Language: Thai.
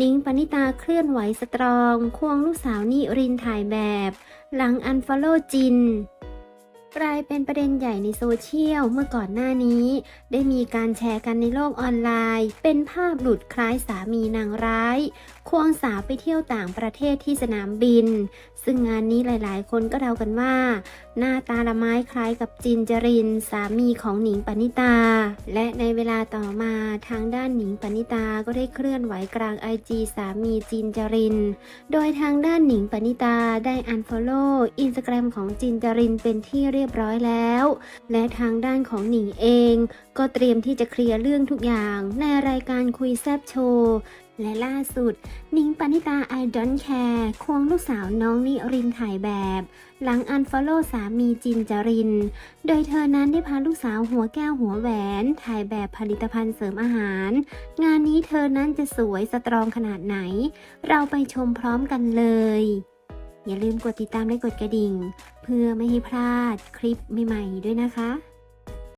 นิ้งปณิตาเคลื่อนไหวสตรอง ควงลูกสาวนิรินถ่ายแบบ หลังอันฟอลโลจิน กลายเป็นประเด็นใหญ่ในโซเชียลเมื่อก่อนหน้านี้ ได้มีการแชร์กันในโลกออนไลน์ เป็นภาพหลุดคล้ายสามีนางร้าย ควงสาวไปเที่ยวต่างประเทศที่สนามบิน ซึ่งงานนี้หลายๆ คนก็เดากันว่า หน้าตาละไม้คล้ายกับจินจริน สามีของหนิงปณิตา และในเวลาต่อมาทางด้านหนิงปณิตาก็ได้เคลื่อนไหวกลางไอจีสามีจินจริน โดยทางด้านหนิงปณิตาได้อันฟอลโล่อินสตาแกรมของจินจรินเป็นที่เรียียบร้อยแล้ว และทางด้านของหนิงเอง ก็เตรียมที่จะเคลียร์เรื่องทุกอย่างในรายการคุยแซบโชว์และล่าสุดนิงปณิตา I don't care ควงลูกสาวน้องนิรินถ่ายแบบ หลังอันฟอลโล่สามีจินจริน โดยเธอนั้นได้พาลูกสาวหัวแก้วหัวแหวน ถ่ายแบบผลิตภัณฑ์เสริมอาหาร งานนี้เธอนั้นจะสวยสตรองขนาดไหน เราไปชมพร้อมกันเลย อย่าลืมกดติดตามและกดกระดิ่ง เพื่อไม่ให้พลาดคลิปใหม่ๆด้วยนะคะ